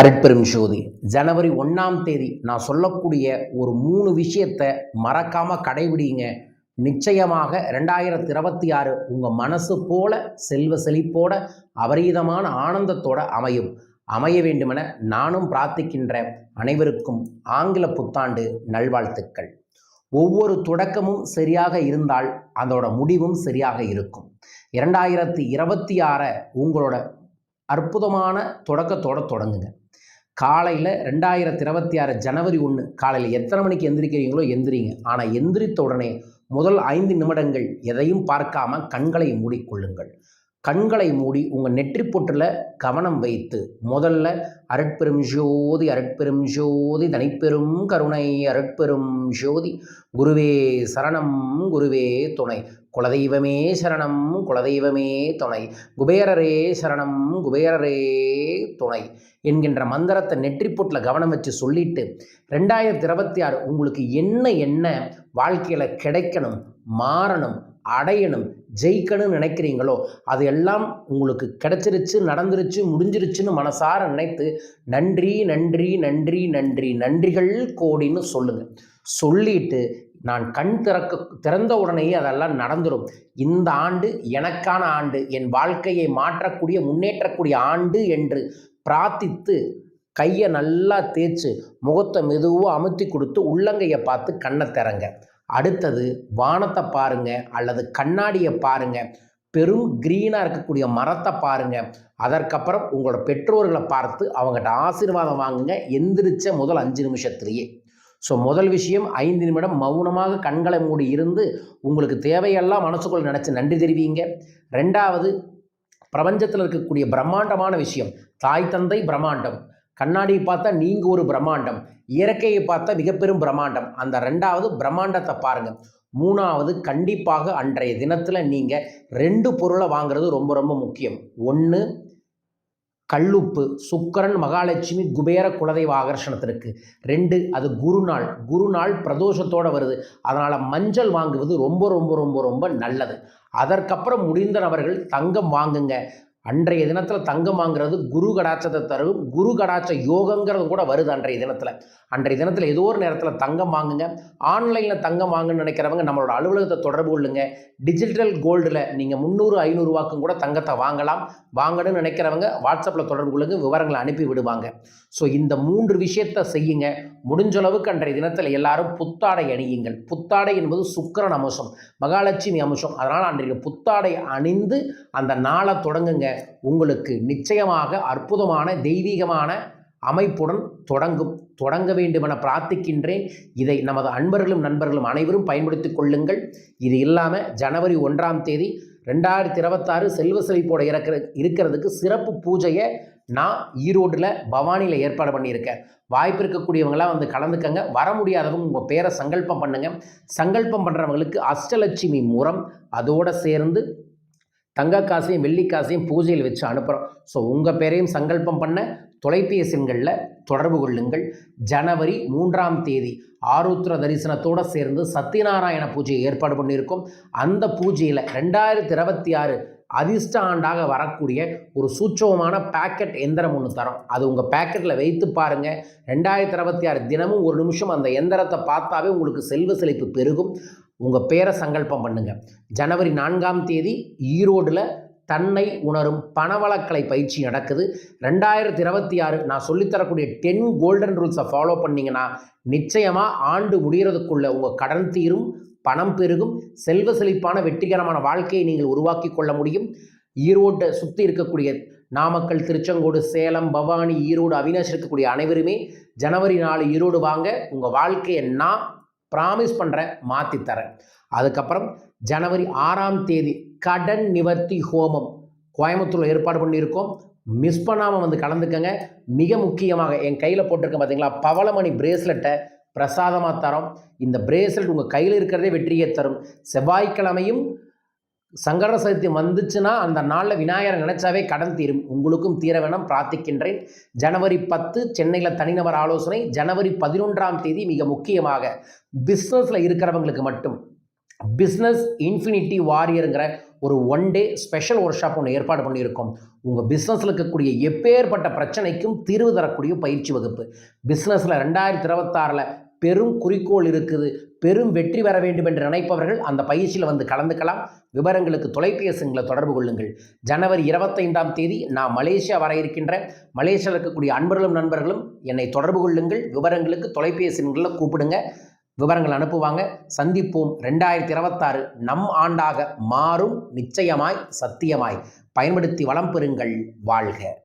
அருட்பெரும் ஜோதி. ஜனவரி ஒன்றாம் தேதி நான் சொல்லக்கூடிய ஒரு மூணு விஷயத்தை மறக்காமல் கடைபிடிங்க. நிச்சயமாக ரெண்டாயிரத்தி இருபத்தி ஆறு உங்கள் மனசு போல செல்வ செழிப்போட அபரீதமான ஆனந்தத்தோட அமையும். அமைய வேண்டுமென நானும் பிரார்த்திக்கின்ற அனைவருக்கும் ஆங்கில புத்தாண்டு நல்வாழ்த்துக்கள். ஒவ்வொரு தொடக்கமும் சரியாக இருந்தால் அதோட முடிவும் சரியாக இருக்கும். இரண்டாயிரத்தி இருபத்தி ஆறை உங்களோட அற்புதமான தொடக்கத்தோட தொடங்குங்க. காலையில் ரெண்டாயிரத்தி இருபத்தி ஆறு ஜனவரி ஒன்று காலையில் எத்தனை மணிக்கு எந்திரிக்கிறீங்களோ எந்திரிங்க. ஆனால் எந்திரித்த உடனே முதல் ஐந்து நிமிடங்கள் எதையும் பார்க்காம கண்களை மூடிக்கொள்ளுங்கள். கண்களை மூடி உங்கள் நெற்றி பொற்றில் கவனம் வைத்து முதல்ல அருட்பெரும் ஜோதி அருட்பெரும் ஜோதி தனிப்பெரும் கருணை அருட்பெரும் ஜோதி. குருவே சரணம் குருவே துணை. குலதெய்வமே சரணம் குலதெய்வமே துணை. குபேரரே சரணம் குபேரரே துணை என்கின்ற மந்திரத்தை நெற்றிப்பொட்டில் கவனம் வச்சு சொல்லிட்டு ரெண்டாயிரத்தி இருபத்தி ஆறு உங்களுக்கு என்ன என்ன வாழ்க்கையில் கிடைக்கணும் மாறணும் அடையணும் ஜெயிக்கணும்னு நினைக்கிறீங்களோ அது எல்லாம் உங்களுக்கு கிடைச்சிருச்சு நடந்துருச்சு முடிஞ்சிருச்சுன்னு மனசார நினைத்து நன்றி நன்றி நன்றி நன்றி நன்றிகள் கோடின்னு சொல்லுங்கள் சொல்லிட்டு நான் கண் திறக்க திறந்த உடனேயே அதெல்லாம் நடந்துடும் இந்த ஆண்டு எனக்கான ஆண்டு என் வாழ்க்கையை மாற்றக்கூடிய முன்னேற்றக்கூடிய ஆண்டு என்று பிரார்த்தித்து கையை நல்லா தேய்ச்சி முகத்தை மெதுவாக அமுத்தி கொடுத்து உள்ளங்கையை பார்த்து கண்ணை திறங்க. அடுத்தது வானத்தை பாருங்க அல்லது கண்ணாடியை பாருங்க. பெரும் க்ரீனாக இருக்கக்கூடிய மரத்தை பாருங்க. அதற்கப்புறம் உங்களோட பெற்றோர்களை பார்த்து அவங்ககிட்ட ஆசீர்வாதம் வாங்குங்க. எந்திரிச்ச முதல் அஞ்சு நிமிஷத்துலேயே. ஸோ முதல் விஷயம் ஐந்து நிமிடம் மௌனமாக கண்களை மூடி இருந்து உங்களுக்கு தேவையெல்லாம் மனசுக்குள் நினச்சி நன்றி தெரிவிங்க ரெண்டாவது பிரபஞ்சத்தில் இருக்கக்கூடிய பிரம்மாண்டமான விஷயம் தாய் தந்தை பிரம்மாண்டம். கண்ணாடியை பார்த்தா நீங்கள் ஒரு பிரம்மாண்டம் இயற்கையை பார்த்தா மிகப்பெரும் பிரம்மாண்டம். அந்த ரெண்டாவது பிரம்மாண்டத்தை பாருங்கள் மூணாவது கண்டிப்பாக அன்றைய தினத்தில் நீங்கள் ரெண்டு பொருளை வாங்குறது ரொம்ப ரொம்ப முக்கியம். ஒன்று கல்லுப்பு சுக்கரன் மகாலட்சுமி குபேர குலதெய்வ ஆகர்ஷணத்திற்கு. ரெண்டு அது குருநாள். குருநாள் பிரதோஷத்தோடு வருது. அதனால் மஞ்சள் வாங்குவது ரொம்ப ரொம்ப ரொம்ப ரொம்ப நல்லது. அதற்கப்புறம் முடிந்த நபர்கள் தங்கம் வாங்குங்க. அன்றைய தினத்தில் தங்கம் வாங்குறது குரு கடாட்சத்தை தரும். குரு கடாட்ச யோகங்கிறது கூட வருது அன்றைய தினத்தில். அன்றைய தினத்தில் ஏதோ ஒரு நேரத்தில் தங்கம் வாங்குங்க. ஆன்லைனில் தங்கம் வாங்குன்னு நினைக்கிறவங்க நம்மளோட அலுவலகத்தை தொடர்பு கொள்ளுங்க. டிஜிட்டல் கோல்டில் நீங்கள் முந்நூறு ஐநூறுவாக்கும் கூட தங்கத்தை வாங்கலாம். வாங்கணும்னு நினைக்கிறவங்க வாட்ஸ்அப்பில் தொடர்பு கொள்ளுங்க. விவரங்களை அனுப்பி விடுவாங்க. ஸோ இந்த மூன்று விஷயத்தை செய்யுங்க. முடிஞ்ச அளவுக்கு அன்றைய தினத்தில் எல்லாரும் புத்தாடை அணியுங்கள். புத்தாடை என்பது சுக்கரன் அம்சம் மகாலட்சுமி அம்சம். அதனால் அன்றைய புத்தாடை அணிந்து அந்த நாளை தொடங்குங்க. உங்களுக்கு நிச்சயமாக அற்புதமான தெய்வீகமான அமைப்புடன் தொடங்கும் தொடங்க வேண்டுமென பிரார்த்திக்கின்றேன். இதை நமது அன்பர்களும் நண்பர்களும் அனைவரும் பயன்படுத்திக் கொள்ளுங்கள். இது இல்லாமல் ஜனவரி ஒன்றாம் தேதி ரெண்டாயிரத்தி இருபத்தாறு செல்வ செழிப்போட இறக்கிற இருக்கிறதுக்கு சிறப்பு பூஜையை நான் ஈரோட்டில் பவானியில் ஏற்பாடு பண்ணியிருக்கேன். வாய்ப்பு இருக்கக்கூடியவங்களாம் வந்து கலந்துக்கங்க. வர முடியாதவங்க உங்கள் பேரை சங்கல்பம் பண்ணுங்கள் சங்கல்பம் பண்ணுறவங்களுக்கு அஷ்டலட்சுமி மூலம் அதோடு சேர்ந்து தங்க காசையும் வெள்ளி காசையும் பூஜையில் வச்சு அனுப்புகிறோம் ஸோ உங்கள் பேரையும் சங்கல்பம் பண்ண தொலைபேசிகளில் தொடர்பு கொள்ளுங்கள். ஜனவரி மூன்றாம் தேதி ஆருத்ர தரிசனத்தோடு சேர்ந்து சத்யநாராயண பூஜையை ஏற்பாடு பண்ணியிருக்கோம். அந்த பூஜையில் ரெண்டாயிரத்தி இருபத்தி ஆறு அதிர்ஷ்ட ஆண்டாக வரக்கூடிய ஒரு சூட்சமான பேக்கெட் எந்திரம் ஒன்று தரோம். அது உங்கள் பேக்கெட்டில் வைத்து பாருங்கள் ரெண்டாயிரத்தி இருபத்தி ஆறு தினமும் ஒரு நிமிஷம் அந்த எந்திரத்தை பார்த்தாவே உங்களுக்கு செல்வ செழிப்பு பெருகும். உங்கள் பேரை சங்கல்பம் பண்ணுங்கள் ஜனவரி நான்காம் தேதி ஈரோடில் தன்னை உணரும் பணவளக்கலை பயிற்சி நடக்குது. ரெண்டாயிரத்தி இருபத்தி ஆறு நான் சொல்லித்தரக்கூடிய டென் கோல்டன் ரூல்ஸை ஃபாலோ பண்ணிங்கன்னா நிச்சயமாக ஆண்டு முடிகிறதுக்குள்ளே உங்கள் கடன் தீரும் பணம் பெருகும் செல்வ செழிப்பான வெற்றிகரமான வாழ்க்கையை நீங்கள் உருவாக்கி கொள்ள முடியும். ஈரோட்டை சுற்றி இருக்கக்கூடிய நாமக்கல் திருச்செங்கோடு சேலம் பவானி ஈரோடு அவினாஷ் இருக்கக்கூடிய அனைவருமே ஜனவரி நாலு ஈரோடு வாங்க. உங்கள் வாழ்க்கையை நான் ப்ராமிஸ் பண்ணுறேன் மாற்றி தரேன். அதுக்கப்புறம் ஜனவரி ஆறாம் தேதி கடன் நிவர்த்தி ஹோமம். கோயம்புத்தூரில் ஏற்பாடு பண்ணியிருக்கோம். மிஸ் பண்ணாமல் வந்து கலந்துக்கங்க. மிக முக்கியமாக என் கையில் போட்டிருக்கேன் பார்த்தீங்களா பவளமணி பிரேஸ்லெட்டை பிரசாதமாக தரோம். இந்த பிரேஸ்லெட் உங்கள் கையில் இருக்கிறதே வெற்றியை தரும். செவ்வாய்க்கிழமையும் சங்கர சதுர்த்தி வந்துச்சுன்னா அந்த நாளில் விநாயகரை நினைச்சாவே கடன் தீரும். உங்களுக்கும் தீர வேணும் பிரார்த்திக்கின்றேன். ஜனவரி பத்து சென்னையில் தனிநபர் ஆலோசனை. ஜனவரி பதினொன்றாம் தேதி மிக முக்கியமாக பிஸ்னஸில் இருக்கிறவங்களுக்கு மட்டும். பிஸ்னஸ் இன்ஃபினிட்டி வாரியருங்கிற ஒரு one day special workshop ஒன்று ஏற்பாடு பண்ணியிருக்கோம். உங்கள் பிஸ்னஸில் இருக்கக்கூடிய எப்பேற்பட்ட பிரச்சனைக்கும் தீர்வு தரக்கூடிய பயிற்சி வகுப்பு. பிஸ்னஸில் ரெண்டாயிரத்தி இருபத்தாறில் பெரும் குறிக்கோள் இருக்குது. பெரும் வெற்றி பெற வேண்டும் என்று நினைப்பவர்கள் அந்த பயிற்சியில் வந்து கலந்துக்கலாம். விவரங்களுக்கு தொலைபேசிங்களை தொடர்பு கொள்ளுங்கள். ஜனவரி இருபத்தைந்தாம் தேதி நான் மலேசியா வர இருக்கின்ற மலேசியாவில் இருக்கக்கூடிய அன்பர்களும் நண்பர்களும் என்னை தொடர்பு கொள்ளுங்கள். விவரங்களுக்கு தொலைபேசிகளில் கூப்பிடுங்க. விவரங்கள் அனுப்புவாங்க. சந்திப்போம் ரெண்டாயிரத்தி இருபத்தாறு நம் ஆண்டாக மாறும். நிச்சயமாய் சத்தியமாய். பயன்படுத்தி வளம் பெறுங்கள். வாழ்க.